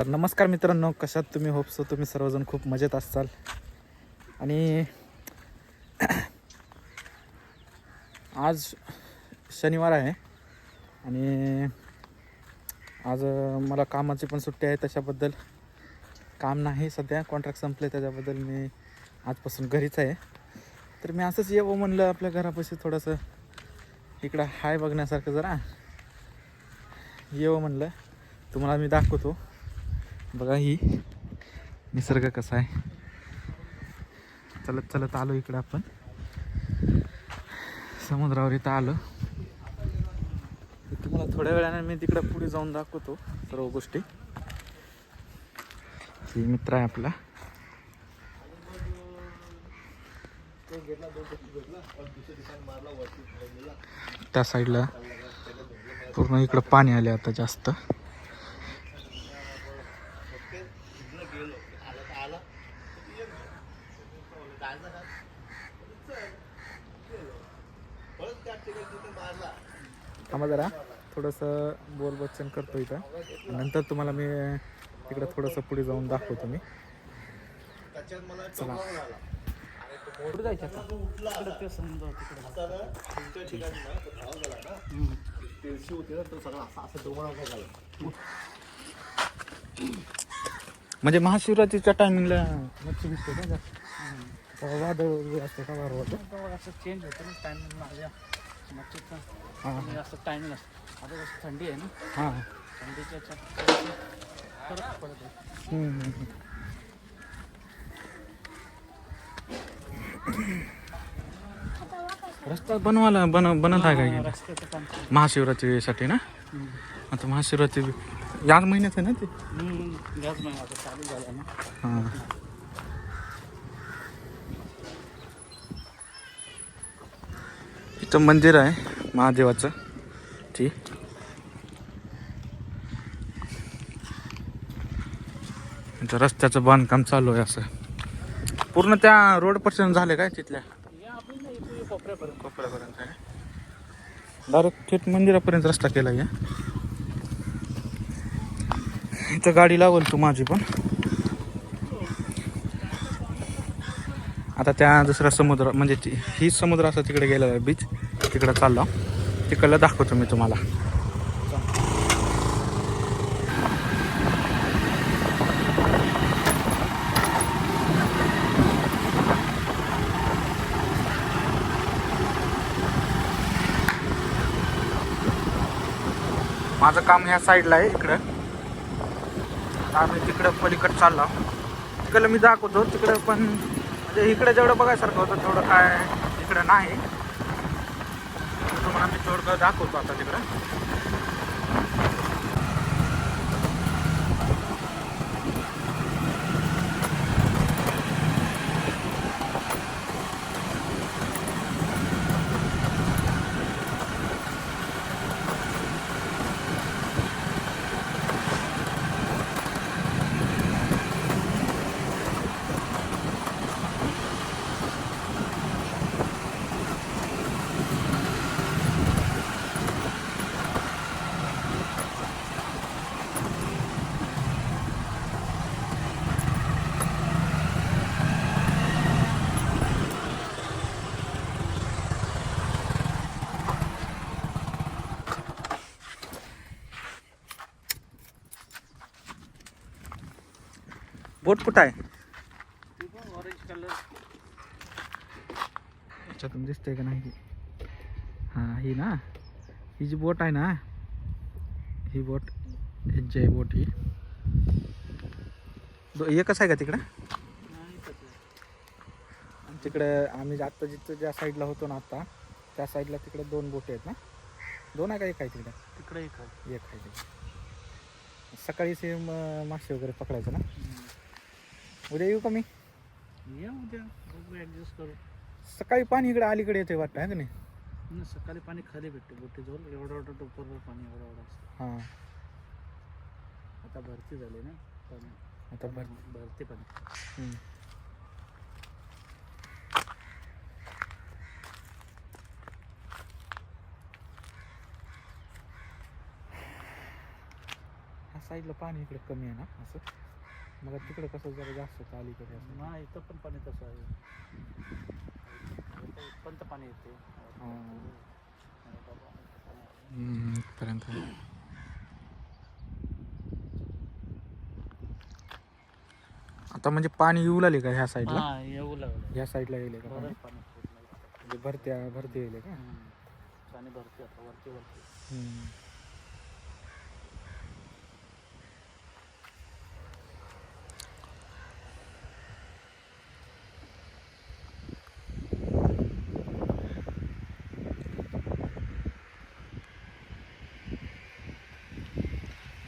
तर नमस्कार मित्रांनो कशात तुम्ही? होपसो तुम्ही सर्वजण खूप मजेत असाल. आणि आज शनिवार आहे आणि आज मला कामाची पण सुट्टी आहे त्याच्याबद्दल. काम नाही सध्या कॉन्ट्रॅक्ट संपले त्याच्याबद्दल मी आजपासून घरीच आहे. तर मी असंच येवं म्हणलं आपल्या घरापाशी थोडंसं इकडं हाय बघण्यासारखं जरा. येवं म्हणलं तुम्हाला मी दाखवतो. बघा ही निसर्ग कसा आहे. चलत चलत आलो इकडं आपण. समुद्रावर इथं आलो. तुम्हाला थोड्या वेळाने मी तिकडं पुढे जाऊन दाखवतो सर्व गोष्टी. ही मित्र आहे आपला. त्या साईडला पूर्ण इकडं पाणी आले आता जास्त. थांबा जरा. थोडंसं बोल बच्चन करतो इथं. नंतर तुम्हाला मी तिकडं थोडंसं पुढे जाऊन दाखवतो मी. चला. जायचं म्हणजे महाशिवरात्रीच्या टायमिंगला मच्छी दिसते का वादळ वगैरे असते का वारं असं चेंज होतं ना टायमिंग माझ्या मच्छीचा असं टायमिंग असतं आता थंडी आहे ना हां थंडीच्या फरक पडत आहे. रस्ता बनवायला बन बनत आहे का महाशिवरात्रीसाठी ना. आता महाशिवरात्री याच महिन्यात आहे ना ते याच महिन्यात चालू झालं ना हां इथं मंदिर आहे महादेवाचं. ती रस्त्याचं बांधकाम चालू आहे असं. पूर्ण त्या रोड पर्यंत झाले काय तिथल्या? या कोपऱ्यापर्यंत डायरेक्ट थेट मंदिरापर्यंत रस्ता केला या. इथं गाडी लावल तू माझी पण. आता त्या दुसऱ्या समुद्र म्हणजे ती ही समुद्र असं तिकडे गेलेला आहे बीच तिकडं चाललो. तिकडलं दाखवतो मी तुम्हाला. माझं काम ह्या साईडला आहे इकडं. आम्ही तिकडं पलीकडं चाललो. तिकडलं मी दाखवतो तिकडं पण म्हणजे इकडे जेवढं बघायसारखं होतं तेवढं काय इकडं नाही. तुम्हाला मी थोडं दाखवतो आता तिकडं. बोट कुठं आहे? ऑरेंज कलर याच्यातून दिसतंय का नाही हां ही ना? ही जी बोट आहे ना ही बोट आहे बोट ही. दो एकच आहे का तिकडं. तिकडे आम्ही आत्ता जिथं ज्या साईडला होतो ना आता त्या साईडला तिकडे दोन बोटी आहेत ना? दोन आहे का एक आहे तिकडे? तिकडे एक आहे. एक आहे तिकडे. सकाळी सेम मासे वगैरे पकडायचं ना? उद्या येऊ का मी? या उद्या. बघू ॲडजस्ट करू. सकाळी पाणी इकडे अलीकडे येते वाटतं आहे का नाही? सकाळी पाणी खाली भेटते. बोटीजवळ एवढं एवढं टोपरवर पाणी एवढं एवढं असतं. हां. आता भरती झाली ना? पाणी. आता भर भरते पाणी. हम्म. साईडला पाणी इकडे कमी आहे ना असं? मग तिकडे कसं जरा जास्त होतं अलीकडे असं. नाही इथं पण पाणी तसं आहे. इथपर्यंत पाणी येते. हम्म, इथपर्यंत. आता म्हणजे पाणी येऊ लागले का ह्या साईडला येऊ लागलं. ह्या साईडला येईल का पाणी. म्हणजे भरत्या भरती येईल का? हम्म. पाणी भरते आता वरती वरती.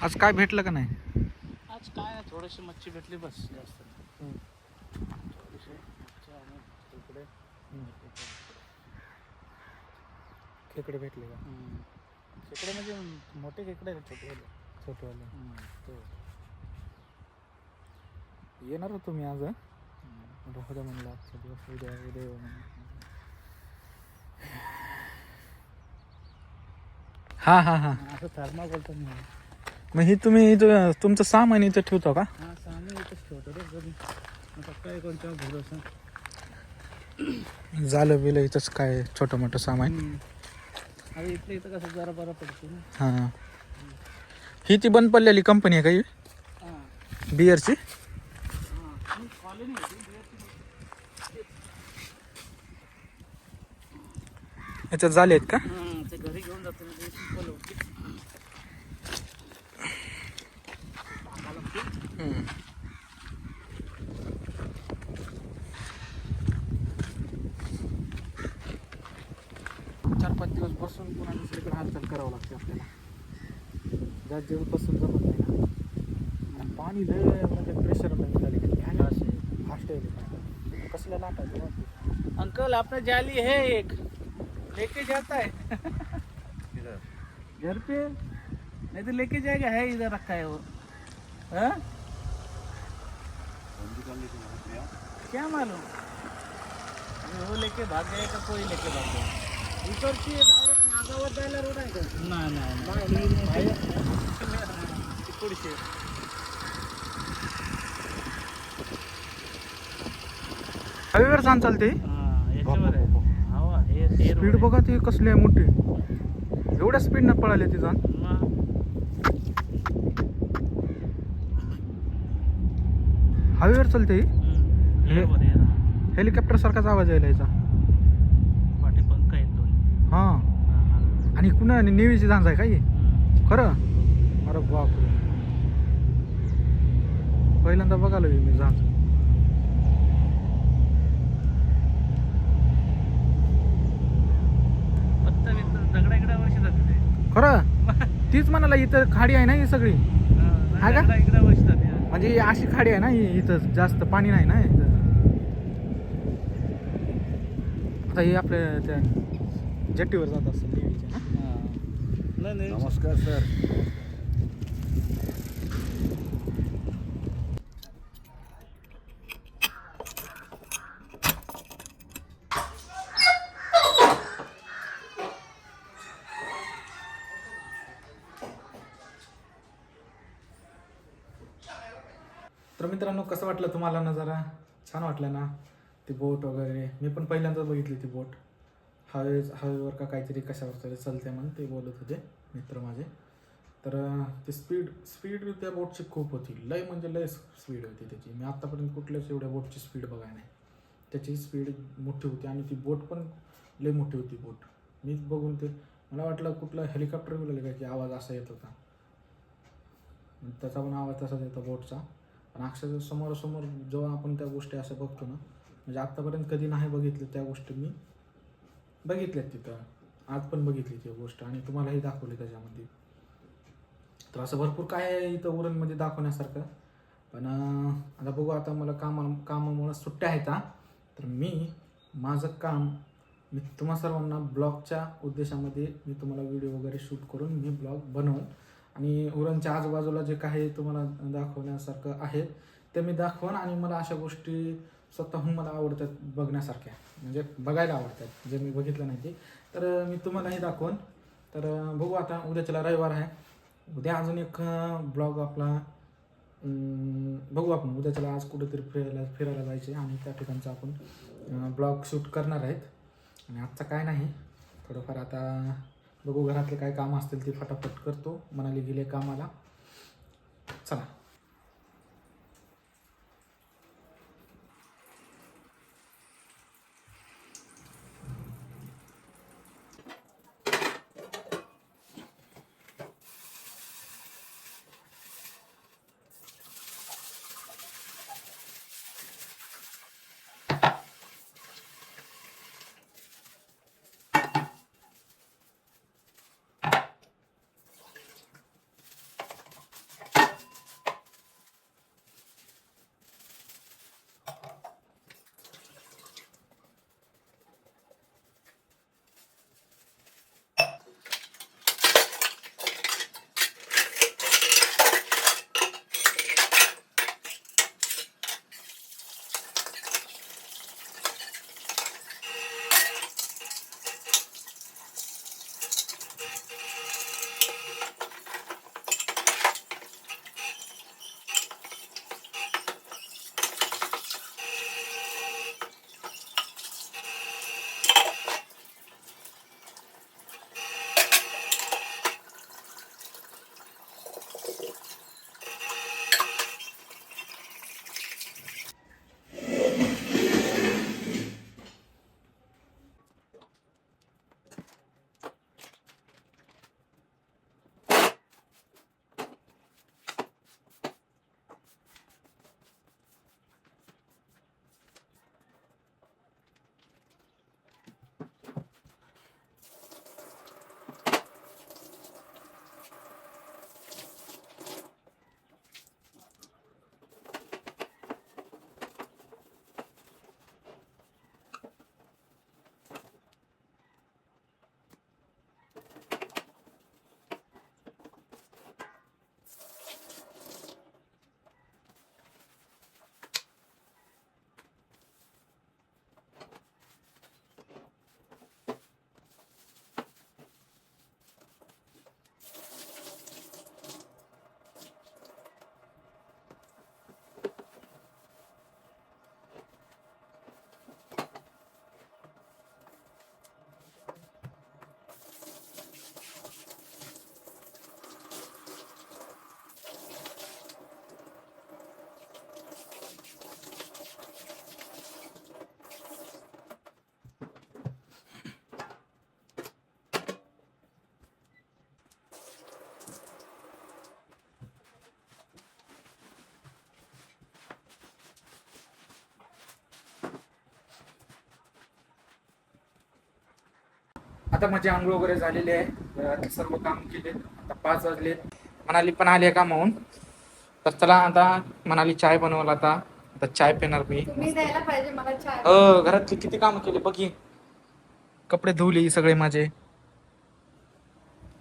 आज काय भेटलं का नाही आज काय थोडीशी मच्छी भेटली बस जास्त नाही. थोडीशी मच्छी आणि इकडे खेकडे भेटले का हम्म. खेकडे म्हणजे मोठे खेकडे आहेत छोटे वाले. छोटेवाले हम्म. ते. येणार होतो मी आज हं. हम्म. राहू द्या म्हणलं आजचा दिवस उद्या उद्या येऊ म्हणलं. हा हा हा असं थर्मा बोलतो मी मग ही तुम्ही इथं तुमचं सामान इथं ठेवतो का? हा सामने इथंच ठेवतो रे कधी आता काय कोणत्या भरोसा? झालं बिलं इथंच काय छोटं मोठं सामान? आता इथलं इथं कसं जरा बरं पडतो ना. हां. ही ती बंद पडलेली कंपनी आहे का ही? हां. बिअरची? याच्यात झाले आहेत का? हां ते घरी घेऊन जातो ना ते simple होती. चार पाच दिवस बसून पुन्हा दुसरीकडे हालचाल करावं लागते आपल्याला. जेवण बसून जमत नाही ना. पाणी लय म्हणजे प्रेशर निघाले. फास्ट आहे. लाटायचं अंकल आपने जाली है एक. लेके जाता है घर पे? नहीं तो लेके जाएगा है इधर रखा है वो हाँ? क्या मालूम? वो लेके भाग गए का कोई लेके भाग गया इकडची डायरेक्ट नागावर जायला रोड आहे का? नाही नाही तिकडचे हवेवर छान चालते? हा याच्यावर आहे. हवा हे हे स्पीड बघा ते कसली आहे मोठी. एवढ्या स्पीडनं पळाले ती जाण. हवेवर चालते ही हे हेलिकॉप्टर सारखाच आवाज यायला याचा पाठी पंख आहेत दोन. हा. आणि कुणा नेव्हीची झांज आहे का ही? हम्म. खरं? अरे बाप पहिल्यांदा बघायला मी मी झांज फक्त वित- दगडा इकडे वर्षी जाते ते खरं? तीच म्हणाला इथं खाडी आहे ना ही सगळी? हा, का? वर्षी जाते. म्हणजे अशी खाडी आहे ना ही इथं जास्त पाणी नाही ना इथं. आता हे आपल्या त्या जट्टीवर जात असेल नेव्हीच्या ना. नाही नाही. नमस्कार सर. तर मित्रांनो कसं वाटलं तुम्हाला ना जरा? छान वाटलं ना? ती बोट वगैरे. मी पण पहिल्यांदा बघितली ती बोट. हवे हवेवर का काहीतरी कशावर तरी चालते म्हणून ते बोलत होते मित्र माझे. तर ती स्पीड स्पीड त्या बोटची खूप होती. लय म्हणजे लय स्पीड होती त्याची. मी आत्तापर्यंत कुठल्याच एवढ्या बोटची स्पीड बघाय नाही. त्याची स्पीड मोठी होती आणि ती बोट पण लय मोठी होती बोट. मीच बघून ते मला वाटलं कुठलं हेलिकॉप्टर बोलले का की आवाज असा येत होता. त्याचा पण आवाज तसाच येतो बोटचा. पण अक्षरशः समोरासमोर जेव्हा आपण त्या गोष्टी असं बघतो ना म्हणजे आत्तापर्यंत कधी नाही बघितलं त्या गोष्टी मी बघितल्यात तिथं. आज पण बघितली ती गोष्ट आणि तुम्हालाही दाखवली त्याच्यामध्ये. तर असं भरपूर काय आहे इथं उरणमध्ये दाखवण्यासारखं. पण आता बघू आता मला कामा कामामुळं सुट्ट्या आहेत हा. तर मी माझं काम मी तुम्हा सर्वांना ब्लॉगच्या उद्देशामध्ये मी तुम्हाला व्हिडिओ वगैरे शूट करून मी ब्लॉग बनवून आणि उरणच्या आजूबाजूला जे काही तुम्हाला दाखवण्यासारखं आहे ते मी दाखवून आणि मला अशा गोष्टी स्वतःहून मला आवडतात बघण्यासारख्या. म्हणजे बघायला आवडतात जे मी बघितलं नाही ते. तर मी तुम्हालाही दाखवून. तर बघू आता उद्याच्याला रविवार आहे. उद्या अजून एक ब्लॉग आपला बघू आपण. उद्याच्याला आज कुठेतरी फिरायला फिरायला जायचे आणि त्या ठिकाणचा आपण ब्लॉग शूट करणार आहेत. आणि आजचा काय नाही थोडंफार आता बघू घरातले काय कामं असतील ते फटाफट करतो. मनाली गेले कामाला. चला. आता माझे आंघोळ वगैरे झालेले आहे. सर्व काम केले आता पाच वाजले मनाली पण आली आहे कामाहून तर चला आता मनाली चाय बनवला आता. आता चाय पिणार मी. अ घरातली किती काम केले? बघी कपडे धुवले सगळे माझे.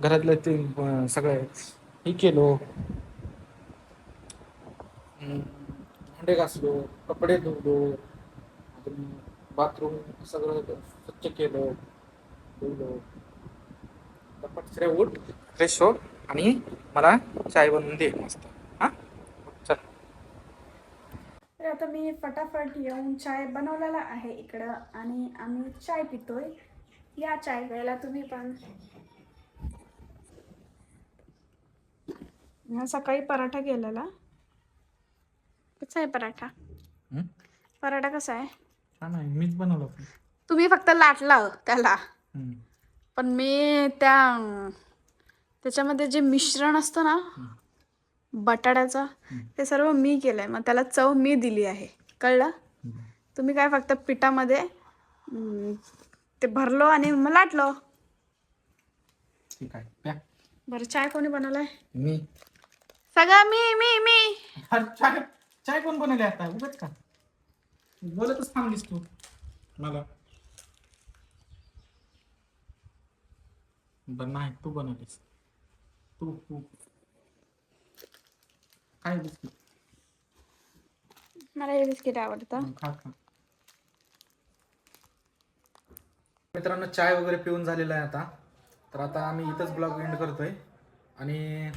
घरातलं ते सगळे. हे केलो. भांडे घासलो कपडे धुवलो. बाथरूम सगळं स्वच्छ केलं. उठ फ्रेश हो आणि मला चाय बनवून दे मस्त. हा? चल. तर आता मी फटाफट येऊन चाय बनवलेला आहे इकडं आणि आम्ही चाय पितोय. या चाय प्यायला तुम्ही पण. हा सकाळी पराठा केलेला. कसा आहे पराठा? पराठा कसा आहे? छान आहे मीच बनवलं. तुम्ही फक्त लाटला त्याला. हम्म. पण मी त्या त्याच्यामध्ये जे मिश्रण असतं ना बटाट्याचं ते सर्व मी केलंय. मग त्याला चव मी दिली आहे. कळलं. तुम्ही काय फक्त पिठामध्ये ते भरलो आणि मग लाटलो. ठीक आहे. प्या. बरं चाय कोणी बनवलाय? मी. सगळं मी मी मी. अरे चाय चाय कोण बनवली आता? उगाच का? बोलतच थांबलीस तू. मला. बर नाही तू बनवलीस तू तू काय बिस्किट मला हे बिस्किट आवडतं खा खा मित्रांनो चाय वगैरे पिऊन झालेला आहे आता. तर आता आम्ही इथंच ब्लॉग एंड करतोय. आणि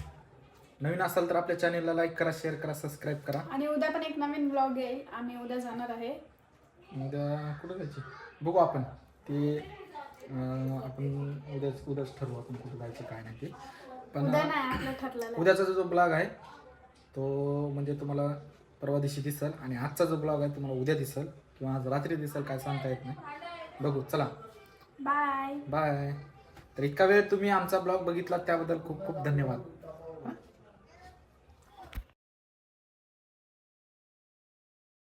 नवीन असाल तर आपल्या चॅनेलला लाईक करा शेअर करा सबस्क्राईब करा. आणि उद्या पण एक नवीन ब्लॉग येईल आम्ही उद्या जाणार आहे. उद्या कुठं जायची? बघू आपण. ते आपण उद्याच उद्याच ठरवू आपण कुठं जायचं काय नाही ते. पण. उद्याचा जो ब्लॉग आहे तो म्हणजे तुम्हाला परवा दिवशी दिसेल आणि आजचा जो ब्लॉग आहे तुम्हाला उद्या दिसेल किंवा आज रात्री दिसेल काय सांगता येत नाही. बघू चला. बाय. बाय. तर इतका वेळ तुम्ही आमचा ब्लॉग बघितला त्याबद्दल खूप खूप धन्यवाद.